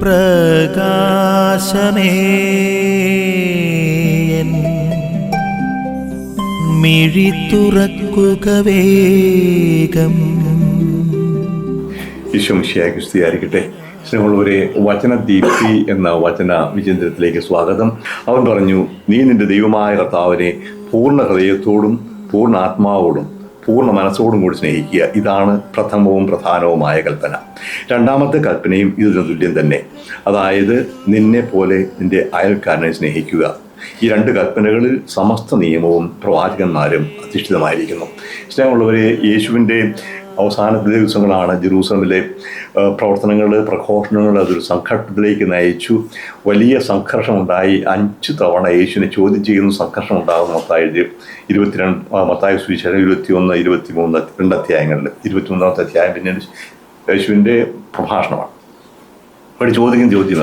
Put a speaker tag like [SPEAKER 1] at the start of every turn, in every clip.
[SPEAKER 1] പ്രകാശമേ. മിഴി തുറക്കുക വേഗം.
[SPEAKER 2] ഈശോമിഷിയായി സ്തുതിയായിരിക്കട്ടെ. സ്നേഹമുള്ളവരെ വചനദീപ്തി എന്ന വചന വിചിന്തനത്തിലേക്ക് സ്വാഗതം. അവൻ പറഞ്ഞു നീ നിന്റെ ദൈവമായ കർത്താവിനെ പൂർണ ഹൃദയത്തോടും പൂർണ ആത്മാവോടും പൂർണ മനസ്സോടും കൂടി സ്നേഹിക്കുക. ഇതാണ് പ്രഥമവും പ്രധാനവുമായ കൽപ്പന. രണ്ടാമത്തെ കൽപ്പനയും ഇതിന് തുല്യം തന്നെ. അതായത് നിന്നെ പോലെ നിന്റെ അയൽക്കാരനെ സ്നേഹിക്കുക. ഈ രണ്ട് കൽപ്പനകളിൽ സമസ്ത നിയമവും പ്രവാചകന്മാരും അധിഷ്ഠിതമായിരിക്കുന്നു. സ്നേഹമുള്ളവരെ യേശുവിന്റെ അവസാന ദിവസങ്ങളാണ് ജെറൂസലമിലെ പ്രവർത്തനങ്ങൾ പ്രഘോഷണങ്ങൾ അതൊരു സംഘട്ടത്തിലേക്ക് നയിച്ചു. വലിയ സംഘർഷമുണ്ടായി. അഞ്ച് തവണ യേശുവിനെ ചോദ്യം ചെയ്യുന്ന സംഘർഷം ഉണ്ടാകുന്ന മത്തായി ഇരുപത്തിരണ്ട് മത്തായ സുവിശേഷം ഇരുപത്തിയൊന്ന് ഇരുപത്തി മൂന്ന് രണ്ട് അധ്യായങ്ങളിൽ. ഇരുപത്തിമൂന്നാമത്തെ അധ്യായം പിന്നീട് യേശുവിന്റെ പ്രഭാഷണമാണ്. അവിടെ ചോദിക്കുന്ന ചോദ്യം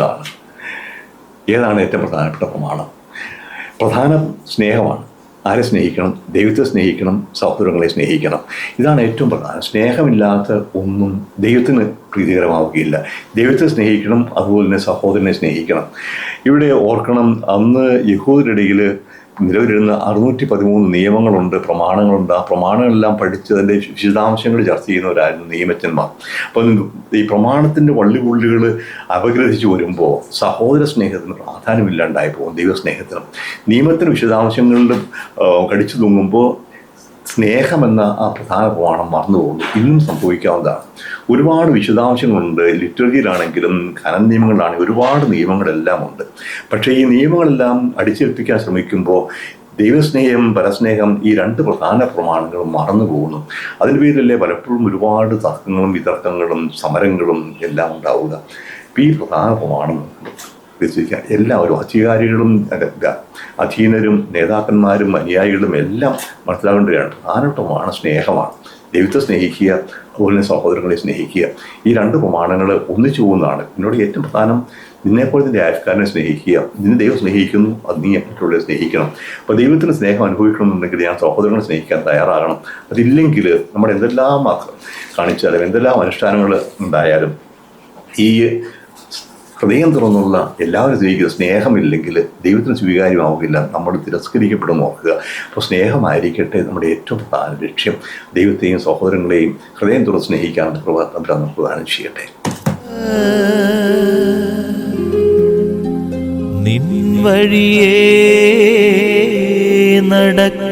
[SPEAKER 2] ഏതാണ് ഏറ്റവും പ്രധാനപ്പെട്ട പ്രമാണം? പ്രധാന സ്നേഹമാണ്. ആരെ സ്നേഹിക്കണം? ദൈവത്തെ സ്നേഹിക്കണം സഹോദരങ്ങളെ സ്നേഹിക്കണം. ഇതാണ് ഏറ്റവും പ്രധാനം. സ്നേഹമില്ലാത്ത ഒന്നും ദൈവത്തിന് പ്രീതികരമാവുകയില്ല. ദൈവത്തെ സ്നേഹിക്കണം അതുപോലെ തന്നെ സഹോദരനെ സ്നേഹിക്കണം. ഇവിടെ ഓർക്കണം അന്ന് യഹൂദരിടയിൽ നിലവിലിരുന്ന അറുന്നൂറ്റി പതിമൂന്ന് നിയമങ്ങളുണ്ട് പ്രമാണങ്ങളുണ്ട്. ആ പ്രമാണങ്ങളെല്ലാം പഠിച്ചതിന്റെ വിശദാംശങ്ങൾ ചർച്ച ചെയ്യുന്നവരായിരുന്നു നിയമജ്ഞന്മാർ. അപ്പം ഈ പ്രമാണത്തിന്റെ വള്ളിപുള്ളികൾ അപഗ്രഥിച്ചു വരുമ്പോൾ സഹോദര സ്നേഹത്തിന് പ്രാധാന്യമില്ലാണ്ടായി പോകും ദൈവസ്നേഹത്തിനും നിയമത്തിന് വിശദാംശങ്ങളിൽ കടിച്ചു തൂങ്ങുമ്പോൾ സ്നേഹമെന്ന ആ പ്രധാന പ്രമാണം മറന്നു പോകുന്നു. ഇന്നും സംഭവിക്കാവുന്നതാണ്. ഒരുപാട് വിശദാംശങ്ങളുണ്ട്. ലിറ്റററിയിലാണെങ്കിലും ഖനന നിയമങ്ങളിലാണെങ്കിലും ഒരുപാട് നിയമങ്ങളെല്ലാം ഉണ്ട്. പക്ഷേ ഈ നിയമങ്ങളെല്ലാം അടിച്ചേൽപ്പിക്കാൻ ശ്രമിക്കുമ്പോൾ ദൈവസ്നേഹം പരസ്നേഹം ഈ രണ്ട് പ്രധാന പ്രമാണങ്ങളും മറന്നു പോകുന്നു. അതിന്റെ പേരിലല്ലേ പലപ്പോഴും ഒരുപാട് തർക്കങ്ങളും വിതർക്കങ്ങളും സമരങ്ങളും എല്ലാം ഉണ്ടാവുക. ഈ പ്രധാന പ്രമാണം രചിക്കാൻ എല്ലാവരും അധികാരികളും അധീനരും നേതാക്കന്മാരും അനുയായികളും എല്ലാം മനസ്സിലാകേണ്ടതാണ് പ്രധാനപ്പെട്ടമാണ് സ്നേഹമാണ്. ദൈവത്തെ സ്നേഹിക്കുക അതുപോലെ സഹോദരങ്ങളെ സ്നേഹിക്കുക. ഈ രണ്ട് പ്രമാണങ്ങൾ ഒന്നിച്ചു പോകുന്നതാണ്. എന്നോട് ഏറ്റവും പ്രധാനം നിന്നെപ്പോലെ നിന്റെ അയൽക്കാരനെ സ്നേഹിക്കുക. നിന്നെ ദൈവം സ്നേഹിക്കുന്നു അത് നീ മറ്റുള്ളവരെ സ്നേഹിക്കണം. അപ്പോൾ ദൈവത്തിന് സ്നേഹം അനുഭവിക്കണമെന്നുണ്ടെങ്കിൽ ഞാൻ സഹോദരങ്ങളെ സ്നേഹിക്കാൻ തയ്യാറാകണം. അതില്ലെങ്കിൽ നമ്മുടെ എന്തെല്ലാം കാണിച്ചാലും എന്തെല്ലാം അനുഷ്ഠാനങ്ങൾ ഉണ്ടായാലും ഈ ഹൃദയം തുറന്നുള്ള എല്ലാവരും സ്നേഹമില്ലെങ്കിൽ ദൈവത്തിന് സ്വീകാര്യമാവുകയില്ല. നമ്മൾ തിരസ്കരിക്കപ്പെടും നോക്കുക അപ്പോൾ സ്നേഹമായിരിക്കട്ടെ നമ്മുടെ ഏറ്റവും പ്രധാന ലക്ഷ്യം. ദൈവത്തെയും സഹോദരങ്ങളെയും ഹൃദയം തുറന്ന് സ്നേഹിക്കാനുള്ള പ്രവർത്തനം നമുക്ക് പ്രദാനം ചെയ്യട്ടെ.
[SPEAKER 1] നിൻ നടക്ക